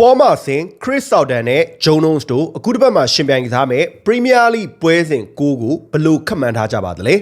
ပေါ်မာစင်ခရစ်ဆောက်တန်နဲ့ဂျုံနုံးစ်တို့အခုတစ်ပတ်မှာရှင်ပြိုင်ကစားမယ်ပရီးမီးယားလိပွဲစဉ်6ကိုဘယ်လို့ခန့်မှန်းထားကြပါသလဲ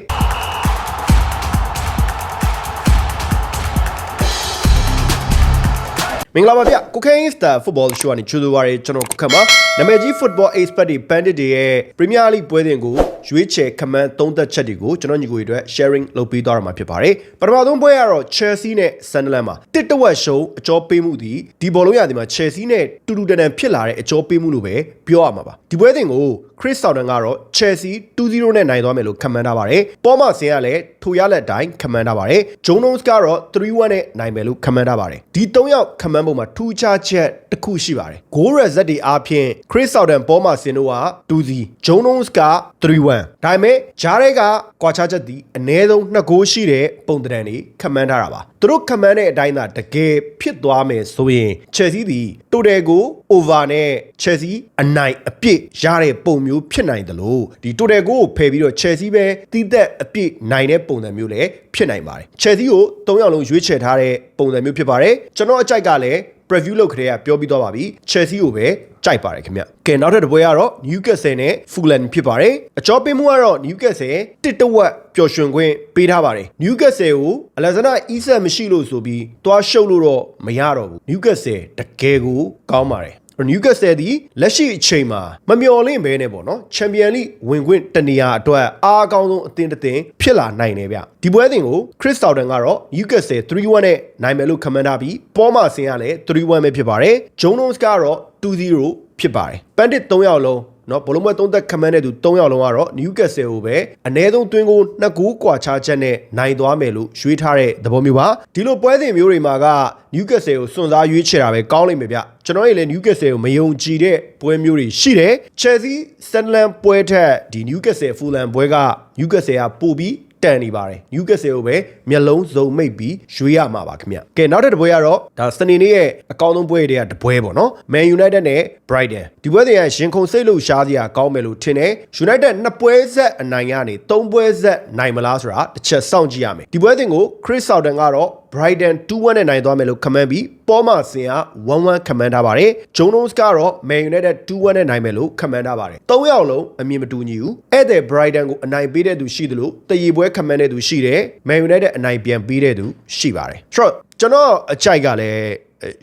မင်္ဂလာပါဗျကိုခိုင်းစတာဖုတ်ဘောရှိုးကနေချူလိုပါရကျွန်တော်ကိုခန့်ပါနာမည်ကြီး football expert တွေ bandit တွေရဲ့ Premier League ပွဲစဉ်ကိုရွေးချယ်ခန့်မှန်းသုံးသက်ချက်တွေကိုကျွန်တော်ညီကိုတွေအတွက် sharing လုပ်ပေးသွားရမှာဖြစ်ပါတယ်ပထမဆုံးပွဲကတော့ Chelsea နဲ့ Sunderland မှာတစ်တဝက်ရှုံးအကျော်ပေးမှုဒီဒီဘောလုံးရသည်မှာ Chelsea နဲ့တူတူတန်တန်ဖြစ်လာတဲ့အကျော်ပေးမှုလို့ပဲပြောရမှာပါဒီပွဲစဉ်ကို Chris Southern ကတော့ Chelsea 2-0နဲ့နိုင်သွားမယ်လို့ခန့်မှန်းထားပါတယ်ပေါ်မှာဆင်ကလည်းထိုရလက်တိုင်းခန့်မှန်းထားပါတယ် Jones ကတော့3-1နဲ့နိုင်မယ်လို့ခန့်မှန်းထားပါတယ်ဒီ၃ယောက်ခန့်မှန်းပုံမှာထူးခြားချက်တစ်ခုရှိပါတယ် goal result တွေအားဖြင့် Chris Southern ပေါ်မှာဆင်တို့က2-0 Jones က3-1ဒါပေမဲ့ဂျားရဲကကွာခြားချက်ဒီအနည်းဆုံး2 goal ရှိတဲ့ပုံသဏ္ဍာန်တွေခန့်မှန်းထားတာပါသူတို့ခန့်မှန်းတဲ့အတိုင်းသာတကယ်ဖြစ်သွားမယ်ဆိုရင် Chelsea ဒီတိုတယ်ကို over နဲ့ Chelsea အနိုင်အပြည့်ရတဲ့ပုံမျိုးဖြစ်နိုင်တယ်လို့ဒီတိုတယ်ကိုဖယ်ပြီးတော့ Chelsea ပဲတီးသက်အပြည့်နိုင်တဲ့ပုံစံမျိုးလည်းဖြစ်နိုင်ပါတယ် Chelsea ကို၃ယောက်လုံးရွေးချယ်ထားတဲ့ပုံစံမျိုးဖြစ်ပါတယ်ကျွန်တော်အကြိုက်ကလည်း preview လုပ်ခရဲကပြောပြီးသွားပါပြီ Chelsea ကိုပဲကြိုက်ပါတယ်ခင်ဗျကဲနောက်ထပ်တစ်ပွဲကတော့ Newcastle နဲ့ Fulham ဖြစ်ပါတယ်အကြောပေးမှုကတော့ Newcastle တစ်တဝက်ပျော်ရွှင်ခွင့်ပေးထားပါတယ် Newcastle ကိုအလက်ဇနာအီးဆက်မရှိလို့ဆိုပြီးတွားရှုပ်လို့တော့မရတော့ဘူး Newcastle တကယ်ကိုကောင်းပါတယ် နယူးကက်ဆယ်ဒီလက်ရှိအချိန်မှာမမျော်လင့်ဘဲနဲ့ပေါ့နော်ချန်ပီယံလိဝင်ခွင့်တနေရာအတွက်အားအကောင်းဆုံးအသင်းတစ်သင်းဖြစ်လာနိုင်တယ်ဗျဒီပွဲစဉ်ကိုခရစ်စတောက်တန်ကတော့နယူးကက်ဆယ်3-1နဲ့နိုင်မယ်လို့ခန့်မှန်းထားပြီးပေါ်မာဆင်ကလည်း3-1ပဲဖြစ်ပါတယ်ဂျုံနုံးစ်ကတော့2-0ဖြစ်ပါတယ်ပန်တစ်3ယောက်လုံး နော်ဘလုံးပွဲသုံးသက်ခမန်းတဲ့သူ၃ယောက်လုံးကတော့ Newcastle ကိုပဲအနည်းဆုံးသွင်းကိုနှစ်ကူကွာခြားချက်နဲ့နိုင်သွားမယ်လို့ရွေးထားတဲ့သဘောမျိုးပါဒီလိုပွဲစဉ်မျိုးတွေမှာက Newcastle ကိုစွန့်စားရွေးချယ်တာပဲကောင်းလိမ့်မယ်ဗျကျွန်တော်တို့လည်း Newcastle ကိုမယုံကြည်တဲ့ပွဲမျိုးတွေရှိတယ် Chelsea Sunderland ပွဲထက်ဒီ Newcastle Fulham ပွဲက Newcastle ကပိုပြီး တန်နေပါတယ်။ Newcastle ကိုပဲမျက်လုံးစုံမိတ်ပြီးရွေးရမှာပါခင်ဗျ။ကဲနောက်ထပ်တစ်ပွဲကတော့ဒါစနေနေ့ရဲ့အကောင်းဆုံးပွဲတွေကတပွဲပေါ့နော်။ Man United နဲ့ Brighton ဒီပွဲတွေကရင်ခုန်စိတ်လို့ရှားစရာကောင်းမယ်လို့ထင်တယ်။ United နှစ်ပွဲဆက်အနိုင်ရနေသုံးပွဲဆက်နိုင်မလားဆိုတာတစ်ချက်စောင့်ကြည့်ရမယ်။ဒီပွဲစဉ်ကို Chris Southern ကတော့ Brighton 2-1နဲ့နိုင်သွားမယ်လို့ခန့်မှန်းပြီးပေါ်မာစင်က1-1ခန့်မှန်းထားပါတယ်။ဂျုံနုံးစ်ကတော့ Man United 2-1နဲ့နိုင်မယ်လို့ခန့်မှန်းထားပါတယ်။၃ယောက်လုံးအမြင်မတူညီဘူး။ဧည့်သည် Brighton ကိုအနိုင်ပေးတဲ့သူရှိသလိုတရီပွဲခန့်မှန်းတဲ့သူရှိတယ်။ Man United အနိုင်ပြန်ပေးတဲ့သူရှိပါတယ်။ဆိုတော့ကျွန်တော်အကြိုက်ကလည်း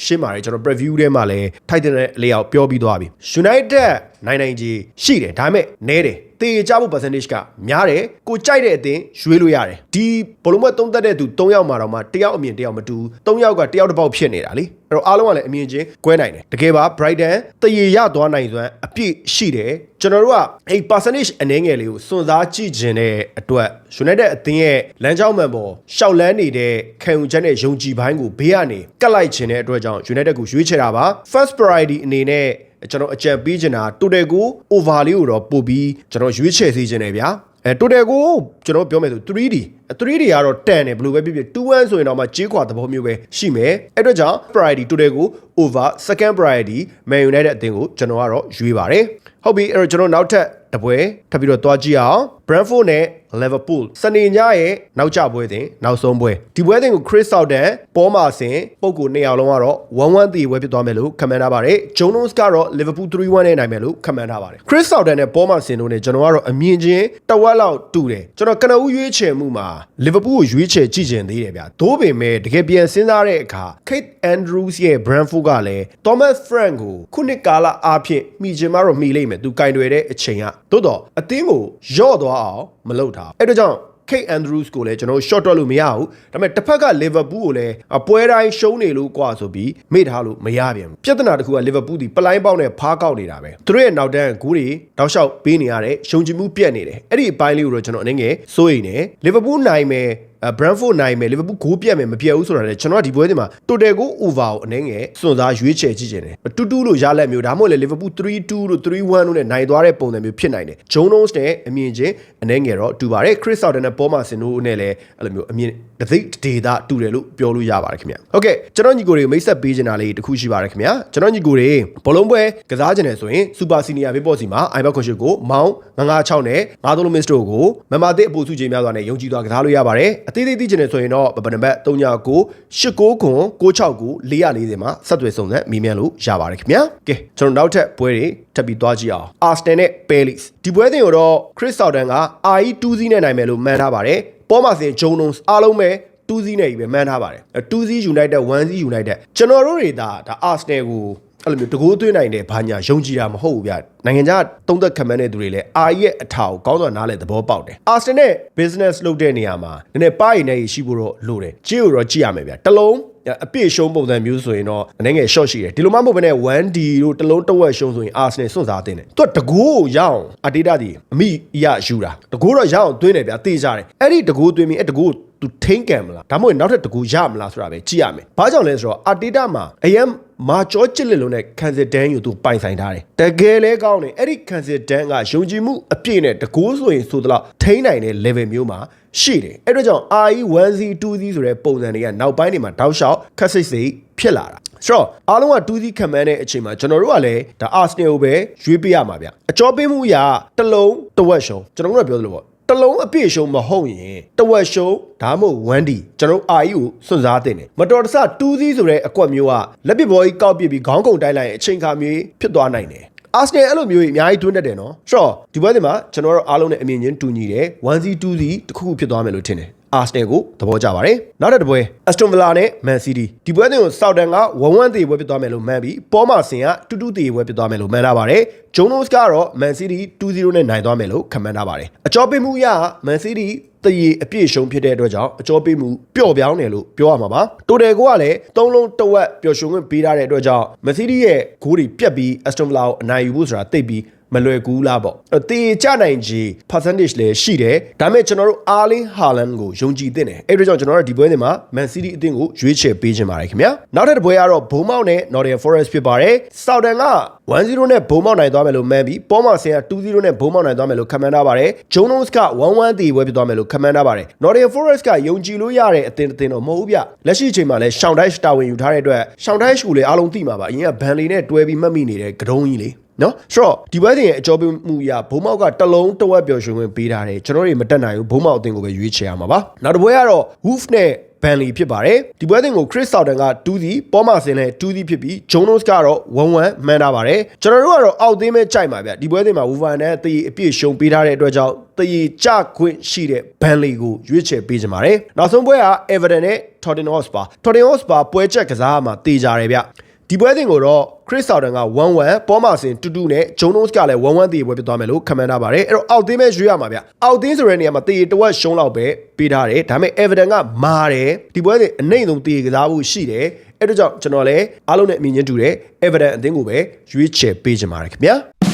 ရှင်းပါတယ်ကျွန်တော် preview ထဲမှာလည်းထိုက်တဲ့အလျောက်ပြောပြီးသွားပြီ United နိုင်နိုင်ကြီးရှိတယ်ဒါပေမဲ့နဲတယ်တေချဖို့ percentage ကများတယ်ကိုကြိုက်တဲ့အတင်းရွေးလို့ရတယ်ဒီဘလုံးမဲ့သုံးသက်တဲ့သူ၃ယောက်မှာတော့မှတယောက်အမြင်တယောက်မတူ၃ယောက်ကတယောက်တစ်ပေါက်ဖြစ်နေတာလေအဲ့တော့အားလုံးကလည်းအမြင်ချင်းကွဲနိုင်တယ်တကယ်ပါ Brighton တရေရသွားနိုင်စွမ်းအပြည့်ရှိတယ်ကျွန်တော်တို့ကအဲ့ percentage အနည်းငယ်လေးကိုစွန့်စားကြည့်ခြင်းတဲ့အတွက် United အသင်းရဲ့လမ်းကြောင်းမှန်ပေါ်ရှောက်လန်းနေတဲ့ခံယူချက်နဲ့ယုံကြည်ပိုင်းကိုဘေးကနေကတ်လိုက်ခြင်းတဲ့အတွက်ကြောင့် United ကိုရွေးချယ်တာပါ first priority အနေနဲ့ ကျွန်တော်အကြံပေးချင်တာတိုတယ်ကို over လေးကိုတော့ပို့ပြီးကျွန်တော်ရွေးချယ်စေချင်တယ်ဗျာအဲတိုတယ်ကိုကျွန်တော်ပြောမယ်ဆို 3D 3D ကတော့တန်တယ်ဘယ်လိုပဲဖြစ်ဖြစ်2-1ဆိုရင်တော့မှကြေးခွာသဘောမျိုးပဲရှိမယ်အဲ့အတွက်ကြောင့် priority တိုတယ်ကို over second priority Man United အသင်းကိုကျွန်တော်ကတော့ရွေးပါတယ်ဟုတ်ပြီအဲ့တော့ကျွန်တော်နောက်ထပ်တပွဲထပ်ပြီးတော့တွားကြည့်အောင် Brentford နဲ့ Liverpool စနေညရဲ့နောက်ကျပွဲစဉ်နောက်ဆုံးပွဲဒီပွဲစဉ်ကို Chris Southern ပေါ်မာဆင်ပုံကိုနှစ်ယောက်လုံးကတော့1-1တီပွဲဖြစ်သွားမယ်လို့ခန့်မှန်းထားပါတယ် Jones ကတော့ Liverpool 3-1နဲ့နိုင်မယ်လို့ခန့်မှန်းထားပါတယ် Chris Southern နဲ့ပေါ်မာဆင်တို့နဲ့ကျွန်တော်ကတော့အမြင်ချင်းတဝက်လောက်တူတယ်ကျွန်တော်ကနဦးရွေးချယ်မှုမှာ Liverpool ကိုရွေးချယ်ကြည့်ချင်သေးတယ်ဗျာသို့ပေမဲ့တကယ်ပြန်စဉ်းစားတဲ့အခါ Kate Andrews ရဲ့ Brentford ကလည်း Thomas Frank ကိုခုနှစ်ကာလအားဖြင့်မိချင်မှတော့မိလိမ့်မယ်သူကင်တွယ်တဲ့အချိန်ကသို့တော့အသင်းကိုရော့သွားအောင်မလုပ်ထားအဲ့ဒါကြောင့် Kate Andrews ကိုလည်းကျွန်တော် short တွက်လို့မရဘူးဒါပေမဲ့တစ်ဖက်က Liverpool ကိုလည်းပွဲတိုင်းရှုံးနေလို့ကွာဆိုပြီးမေ့ထားလို့မရပြန်ဘူးပြဿနာတစ်ခုက Liverpool ဒီပလိုင်းပေါက်နဲ့ဖားကောက်နေတာပဲသူတို့ရဲ့နောက်တန်းဂူးတွေတောက်လျှောက်ပေးနေရတဲ့ရှုံချမှုပြက်နေတယ်အဲ့ဒီအပိုင်းလေးကိုတော့ကျွန်တော်အနေငယ်စိုးရိမ်နေ Liverpool နိုင်မယ်အဲ Brentford နိုင်မယ် Liverpool ဂိုးပြတ်မယ်မပြတ်ဘူးဆိုတာလေကျွန်တော်ကဒီပွဲဒီမှာ total ကို over ကိုအနေငယ်စွန့်စားရွေးချယ်ကြည့်ချင်တယ်တူတူလို့ရလက်မျိုးဒါမှမဟုတ်လေ Liverpool 3-2လို့3-1လို့နဲ့နိုင်သွားတဲ့ပုံစံမျိုးဖြစ်နိုင်တယ် Jones နဲ့အမြင်ချင်းအနေငယ်တော့တူပါတယ် Chris Southern နဲ့ Paul Martin တို့နဲ့လည်းအဲ့လိုမျိုးအမြင်တသိဒေတာတူတယ်လို့ပြောလို့ရပါတယ်ခင်ဗျဟုတ်ကဲ့ကျွန်တော်ညီကိုတွေကိုမိတ်ဆက်ပေးချင်တာလေးတခုရှိပါတယ်ခင်ဗျကျွန်တော်ညီကိုတွေဘောလုံးပွဲကစားချင်တယ်ဆိုရင် Super Senior ဘေးပေါ်စီမှာ iBet Coach ကိုမောင်း996နဲ့936 Mist တို့ကိုမမသစ်အပူစုချိန်များစွာနဲ့ယုံကြည်စွာကစားလို့ရပါတယ်အသေးသေးသိချင်တယ်ဆိုရင်တော့ဗပနံပါတ်39 89ခွန်669 440မှာဆက်သွယ်စုံစမ်းမိမြန်လို့ရပါတယ်ခင်ဗျာကဲကျွန်တော်နောက်ထပ်ပွဲတွေထပ်ပြီးသွားကြည့်အောင်အာစနယ်နဲ့ပဲလစ်ဒီပွဲစဉ်ကိုတော့ခရစ်ဆော်တန်က RE 2စီးနဲ့နိုင်မယ်လို့မှန်းထားပါတယ်ပေါ်မှာစင်ဂျုံနုံစ်အားလုံးပဲ2စီးနဲ့ကြီးပဲမှန်းထားပါတယ်2စီး United 1စီး United ကျွန်တော်တို့တွေဒါဒါအာစနယ်ကို အဲ့လိုမျိုးတကိုးသွင်းနိုင်တဲ့ဘာညာယုံကြည်တာမဟုတ်ဘူးဗျနိုင်ငံခြားတုံးသက်ခံမတဲ့သူတွေလည်းအာရဲ့အထာကိုကောင်းစွာနားလည်သဘောပေါက်တယ်အာစနယ်နဲ့ business လုပ်တဲ့နေရာမှာနည်းနည်းပါးရင်လည်းရှိဖို့တော့လိုတယ်ကြည့်ရတော့ကြည့်ရမယ်ဗျတလုံးအပြည့်ရှုံးပုံစံမျိုးဆိုရင်တော့အနေငယ် short ရှိတယ်ဒီလိုမှမဟုတ်ဘဲနဲ့ 1D တို့တလုံးတစ်ဝက်ရှုံးဆိုရင် Arsenal စွန့်စားတင်တယ်သူကတကိုးကိုရအောင်အတေတာဒီအမိရယူတာတကိုးတော့ရအောင်သွင်းတယ်ဗျာတေးကြတယ်အဲ့ဒီတကိုးသွင်းပြီးအဲ့တကိုး သူထိန်းကံမလားဒါမှမဟုတ်နောက်ထပ်တကူရမလားဆိုတာပဲကြည့်ရမယ်။ဘာကြောင့်လဲဆိုတော့အာတေတာမှာအယံမာကြောချစ်လက်လုံးနဲ့ကန်စစ်တန်းယူသူပိုင်ဆိုင်ထားတယ်။တကယ်လဲကောင်းတယ်အဲ့ဒီကန်စစ်တန်းကယုံကြည်မှုအပြည့်နဲ့တကူဆိုရင်ဆိုတော့ထိန်းနိုင်တဲ့ level မျိုးမှာရှိတယ်။အဲ့တော့ကြောင့် RE 1C 2C ဆိုတဲ့ပုံစံတွေကနောက်ပိုင်းတွေမှာတောက်လျှောက်ခက်စိတ်စိတ်ဖြစ်လာတာ။ဆိုတော့အားလုံးက2စီးခံမှန်းတဲ့အချိန်မှာကျွန်တော်တို့ကလည်းဒါ Arsenal ကိုပဲရွေးပေးရမှာဗျ။အကြောပေးမှုအရာတစ်လုံးတစ်ဝက်ရှုံးကျွန်တော်တို့ကပြောသလိုပေါ့ တလုံးအပြည့်ရှုံးမဟုတ်ရင်တဝက်ရှုံးဒါမှမဟုတ် 1D ကျွန်တော် RE ကိုစွန့်စားတင်တယ်မတော်တဆ2စီးဆိုတဲ့အကွက်မျိုးကလက်ပစ်ဘောကြီးကောက်ပစ်ပြီးခေါင်းကုံတိုက်လိုက်ရင်အချိန်ခါမျိုးဖြစ်သွားနိုင်တယ်အာစနယ်အဲ့လိုမျိုးကြီးအများကြီးတွန်းတတ်တယ်နော်ဆိုတော့ဒီဘက်ဒီမှာကျွန်တော်တို့အားလုံးနဲ့အမြင်ချင်းတူညီတယ် 1C 2C တခုခုဖြစ်သွားမယ်လို့ထင်တယ် အာစနယ်ကိုသဘောကျပါတယ်နောက်တစ်ပွဲအက်စတွန်ဗလာနဲ့မန်စီးတီးဒီပွဲတင်ကိုဆောက်တန်က1-1တေပွဲဖြစ်သွားမယ်လို့မှန်းပြီးပေါ်မာစင်က2-2တေပွဲဖြစ်သွားမယ်လို့မှန်းထားပါတယ်ဂျုံနိုစ်ကတော့မန်စီးတီး2-0နဲ့နိုင်သွားမယ်လို့ခန့်မှန်းထားပါတယ်အကြောပေးမှုအရမန်စီးတီးတရေအပြည့်ရှုံးဖြစ်တဲ့အတွက်ကြောင့်အကျော်ပေးမှုပျော့ပြောင်းတယ်လို့ပြောရမှာပါတိုတယ်ကိုကလည်းသုံးလုံးတဝက်ပျော်ရွှင်ခွင့်ပေးထားတဲ့အတွက်ကြောင့်မက်ဆီဒီရဲ့ဂိုးတွေပြတ်ပြီးအက်စတွန်ဗလာကိုအနိုင်ယူဖို့ဆိုတာသိပြီး မလွယ်ကူလားပေါ့အဲ့တေကြနိုင်ခြေ percentage လည်းရှိတယ်ဒါပေမဲ့ကျွန်တော်တို့အာလင်းဟာလန်ကိုယုံကြည်သင့်တယ်အဲ့ဒါကြောင့်ကျွန်တော်တို့ဒီပွဲစဉ်မှာ Man City အသင်းကိုရွေးချယ်ပေးခြင်းပါတယ်ခင်ဗျာနောက်ထပ်တစ်ပွဲကတော့ဘုံမောက်နဲ့ Nottingham Forest ဖြစ်ပါတယ်ဆောက်တန်က1-0နဲ့ဘုံမောက်နိုင်သွားမယ်လို့မှန်းပြီးပေါ်မာဆင်က2-0နဲ့ဘုံမောက်နိုင်သွားမယ်လို့ခန့်မှန်းထားပါတယ်ဂျုံနိုစ်က1-1တည်ပွဲဖြစ်သွားမယ်လို့ခန့်မှန်းထားပါတယ် Nottingham Forest ကယုံကြည်လို့ရတဲ့အသင်းအသင်းတော့မဟုတ်ဘူးဗျလက်ရှိအချိန်မှာလည်းရှောင်းဒိုက်တာဝန်ယူထားတဲ့အတွက်ရှောင်းဒိုက်ကိုလည်းအားလုံးသိမှာပါအရင်ကဘန်လီနဲ့တွဲပြီးမှတ်မိနေတဲ့ကတုံးကြီးလေနော်ဆိုတော့ဒီဘက်တင်ရဲ့အကြောပေးမှုရဘုံမောက်ကတလုံးတဝက်ပျော်ရွှင်ခွင့်ပေးထားတယ်ကျွန်တော်တွေမတက်နိုင်ဘူးဘုံမောက်အသင်းကိုပဲရွေးချယ်ရမှာပါနောက်တစ်ပွဲကတော့ Wolf နဲ့ဘန်လီဖြစ်ပါတယ်ဒီပွဲတင်ကို Chris Southern က2စီပေါ်မာစင်လည်း2စီဖြစ်ပြီး Jonas ကတော့1-1မှန်းထားပါတယ်ကျွန်တော်တို့ကတော့အောက်သေးမဲ့ကြိုက်ပါဗျဒီပွဲတင်မှာ Wolverhampton နဲ့တည်အပြည့်ရှုံပေးထားတဲ့အတွက်ကြောင့်တည်ကြခွင့်ရှိတဲ့ဘန်လီကိုရွေးချယ်ပေးကြပါတယ်နောက်ဆုံးပွဲက Everton နဲ့ Tottenham Hotspur Tottenham Hotspur ပွဲချက်ကစားမှာတေးကြတယ်ဗျ ဒီပွဲစဉ်ကိုတော့ Chris Southern က1-1ပေါ်မာစင်2-2နဲ့ Jonas ကလည်း1-1တည်ပွဲဖြစ်သွားမယ်လို့ခန့်မှန်းထားပါတယ်အဲ့တော့အောက်သင်းပဲရွေးရမှာဗျအောက်သင်းဆိုတဲ့နေရာမှာတည်တဝက်ရှုံးလောက်ပဲပေးထားတယ်ဒါပေမဲ့ Everton ကမာတယ်ဒီပွဲစဉ်အနိုင်ဆုံးတည်ကစားဖို့ရှိတယ်အဲ့တို့ကြောင့်ကျွန်တော်လည်းအားလုံးနဲ့အမြင်ချင်းတူတယ် Everton အသင်းကိုပဲရွေးချယ်ပေးချင်ပါတယ်ခင်ဗျာ